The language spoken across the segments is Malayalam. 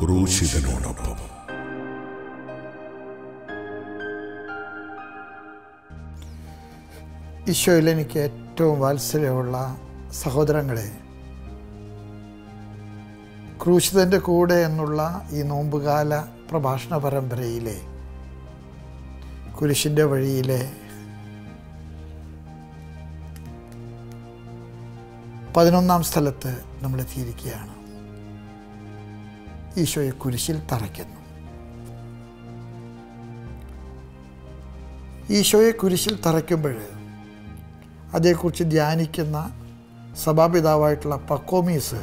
ക്രൂശിതനോടൊപ്പം. ഈശോയിൽ എനിക്ക് ഏറ്റവും വാത്സല്യമുള്ള സഹോദരങ്ങളെ ക്രൂശിതന്റെ കൂടെ എന്നുള്ള ഈ നോമ്പുകാല പ്രഭാഷണ പരമ്പരയിലെ കുരിശിന്റെ വഴിയിലെ പതിനൊന്നാം സ്ഥലത്ത് നമ്മൾ എത്തിയിരിക്കുകയാണ് ഈശോയെ കുരിശിൽ തറയ്ക്കുന്നു. ഈശോയെ കുരിശിൽ തറയ്ക്കുമ്പോൾ അതേക്കുറിച്ച് ധ്യാനിക്കുന്ന സഭാപിതാവായിട്ടുള്ള പക്കോമീസ്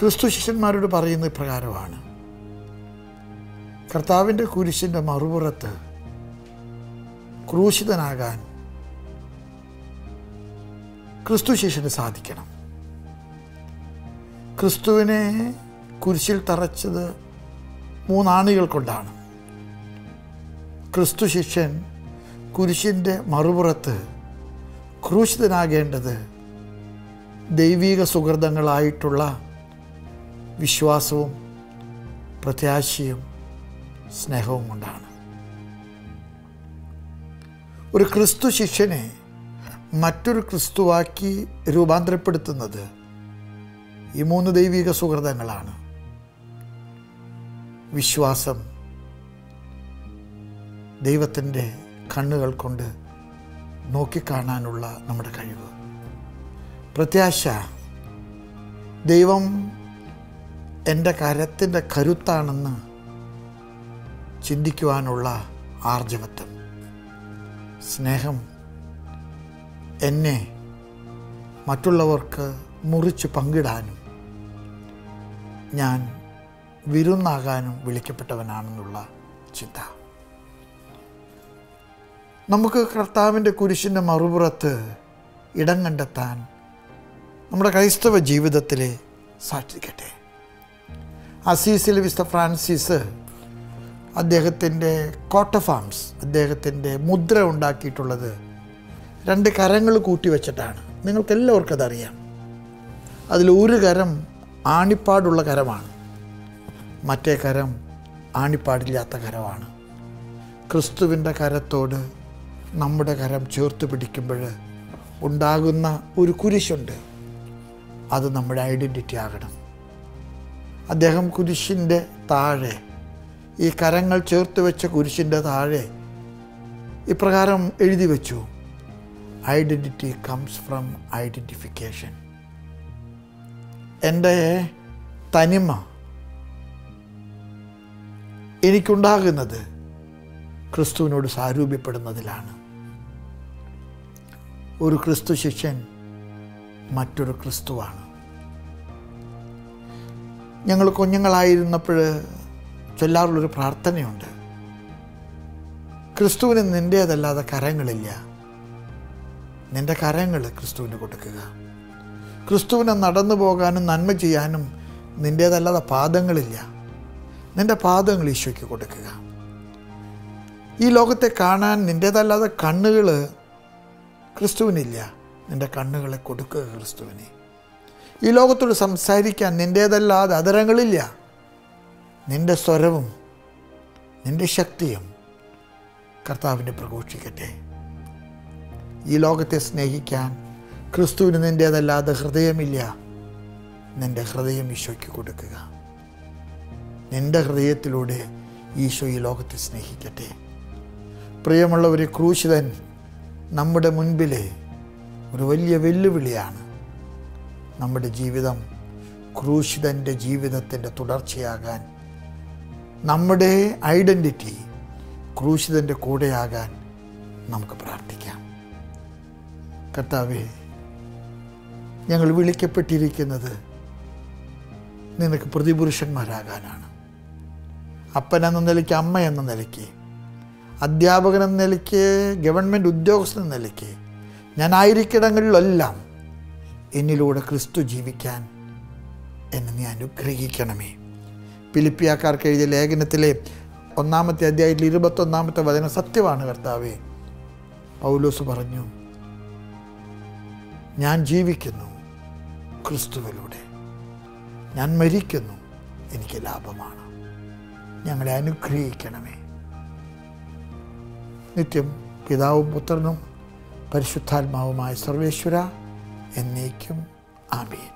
ക്രിസ്തു ശിഷ്യന്മാരോട് പറയുന്ന ഇപ്രകാരമാണ് കർത്താവിന്റെ കുരിശിന്റെ മറുപുറത്ത് ക്രൂശിതനാകാൻ ക്രിസ്തു ശിഷ്യന് സാധിക്കണം. ക്രിസ്തുവിനെ കുരിശിൽ തറച്ചത് മൂന്നാണികൾ കൊണ്ടാണ്. ക്രിസ്തു ശിഷ്യൻ കുരിശിന്റെ മറുപുറത്ത് ക്രൂശിതനാകേണ്ടത് ദൈവീക സുഹൃതങ്ങളായിട്ടുള്ള വിശ്വാസവും പ്രത്യാശയും സ്നേഹവും കൊണ്ടാണ്. ഒരു ക്രിസ്തു ശിഷ്യനെ മറ്റൊരു ക്രിസ്തുവാക്കി രൂപാന്തരപ്പെടുത്തുന്നത് ഈ മൂന്ന് ദൈവീക സുഹൃതങ്ങളാണ്. വിശ്വാസം ദൈവത്തിന്റെ കണ്ണുകൾ കൊണ്ട് നോക്കിക്കാണാനുള്ള നമ്മുടെ കഴിവ്. പ്രത്യാശ ദൈവം എന്റെ കരത്തിന്റെ കരുത്താണെന്ന് ചിന്തിക്കുവാനുള്ള ആർജവത്വം. സ്നേഹം എന്നെ മറ്റുള്ളവർക്ക് മുറിച്ച് പങ്കിടാനും ഞാൻ വിരുന്നാകാനും വിളിക്കപ്പെട്ടവനാണെന്നുള്ള ചിന്ത. നമുക്ക് കർത്താവിന്റെ കുരിശിന്റെ മറുപുറത്ത് ഇടം കണ്ടെത്താൻ നമ്മുടെ ക്രൈസ്തവ ജീവിതത്തിലെ സാക്ഷിക്കട്ടെ അസീസിൽ വിസ്ത ഫ്രാൻസിസ് അദ്ദേഹത്തിന്റെ കോട്ടഫാംസ് അദ്ദേഹത്തിന്റെ മുദ്ര ഉണ്ടാക്കിയിട്ടുള്ളത് രണ്ട് കരങ്ങൾ കൂട്ടി വെച്ചിട്ടാണ് നിങ്ങൾക്കെല്ലാവർക്കും അതറിയാം. അതിൽ ഒരു കരം ആണിപ്പാടുള്ള കരമാണ്. മറ്റേ കരം ആണിപ്പാടില്ലാത്ത കരമാണ്. ക്രിസ്തുവിന്റെ കരത്തോട് നമ്മുടെ കരം ചേർത്ത് പിടിക്കുമ്പോൾ ഉണ്ടാകുന്ന ഒരു കുരിശുണ്ട്. അത് നമ്മുടെ ഐഡന്റിറ്റി ആകണം. അദ്ദേഹം കുരിശിന്റെ താഴെ ഈ കരങ്ങൾ ചേർത്ത് വെച്ച കുരിശിന്റെ താഴെ ഇപ്രകാരം എഴുതി വെച്ചു. Identity comes from identification. എന്റെ തനിമ എനിക്കുണ്ടാകുന്നത് ക്രിസ്തുവിനോട് സാരൂപ്യപ്പെടുന്നതിലാണ്. ഒരു ക്രിസ്തു ശിഷ്യൻ മറ്റൊരു ക്രിസ്തുവാണ്. ഞങ്ങൾ കുഞ്ഞുങ്ങളായിരുന്നപ്പോൾ ചൊല്ലാറുള്ളൊരു പ്രാർത്ഥനയുണ്ട്. ക്രിസ്തുവിന് നിന്റേതല്ലാതെ കരങ്ങളില്ല. നിന്റെ കരങ്ങൾ ക്രിസ്തുവിന് കൊടുക്കുക. ക്രിസ്തുവിനെ നടന്നു പോകാനും നന്മ ചെയ്യാനും നിന്റേതല്ലാതെ പാദങ്ങളില്ല. നിന്റെ പാദങ്ങൾ ഈശോയ്ക്ക് കൊടുക്കുക. ഈ ലോകത്തെ കാണാൻ നിന്റേതല്ലാതെ കണ്ണുകൾ ക്രിസ്തുവിനില്ല. നിന്റെ കണ്ണുകളെ കൊടുക്കുക ക്രിസ്തുവിനെ. ഈ ലോകത്തോട് സംസാരിക്കാൻ നിന്റേതല്ലാതെ അതരങ്ങളില്ല. നിന്റെ സ്വരവും നിന്റെ ശക്തിയും കർത്താവിനെ പ്രഘോഷിക്കട്ടെ. ഈ ലോകത്തെ സ്നേഹിക്കാൻ ക്രിസ്തുവിന് നിന്റേതല്ലാതെ ഹൃദയമില്ല. നിന്റെ ഹൃദയം ഈശോയ്ക്ക് കൊടുക്കുക. നിന്റെ ഹൃദയത്തിലൂടെ ഈശോ ഈ ലോകത്തെ സ്നേഹിക്കട്ടെ. പ്രിയമുള്ളവരെ ക്രൂശിതൻ നമ്മുടെ മുൻപിലെ ഒരു വലിയ വെല്ലുവിളിയാണ്. നമ്മുടെ ജീവിതം ക്രൂശിതന്റെ ജീവിതത്തിന്റെ തുടർച്ചയാകാൻ നമ്മുടെ ഐഡന്റിറ്റി ക്രൂശിതന്റെ കൂടെയാകാൻ നമുക്ക് പ്രാർത്ഥിക്കാം. കർത്താവേ ഞങ്ങൾ വിളിക്കപ്പെട്ടിരിക്കുന്നത് നിനക്ക് പ്രതിപുരുഷന്മാരാകാനാണ്. അപ്പൻ എന്ന നിലയ്ക്ക് അമ്മ എന്ന നിലയ്ക്ക് അധ്യാപകൻ എന്ന നിലയ്ക്ക് ഗവൺമെന്റ് ഉദ്യോഗസ്ഥൻ എന്ന നിലയ്ക്ക് ഞാനായിരിക്കിടങ്ങളിലെല്ലാം എന്നിലൂടെ ക്രിസ്തു ജീവിക്കാൻ എന്നെ നീ അനുഗ്രഹിക്കണമേ. പിലിപ്പിയാക്കാർക്ക് എഴുതിയ ലേഖനത്തിലെ ഒന്നാമത്തെ അധ്യായത്തിൽ ഇരുപത്തൊന്നാമത്തെ വചനം സത്യമാണ് കർത്താവേ. പൗലോസ് പറഞ്ഞു ഞാൻ ജീവിക്കുന്നു ക്രിസ്തുവിലൂടെ. ഞാൻ മരിക്കുന്നു എനിക്ക് ലാഭമാണ്. ഞങ്ങളെ അനുഗ്രഹിക്കണമേ. നിത്യം പിതാവും പുത്രനും പരിശുദ്ധാത്മാവുമായ സർവേശ്വര എന്നേക്കും ആമീൻ.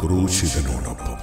ക്രൂശിതനോടൊപ്പം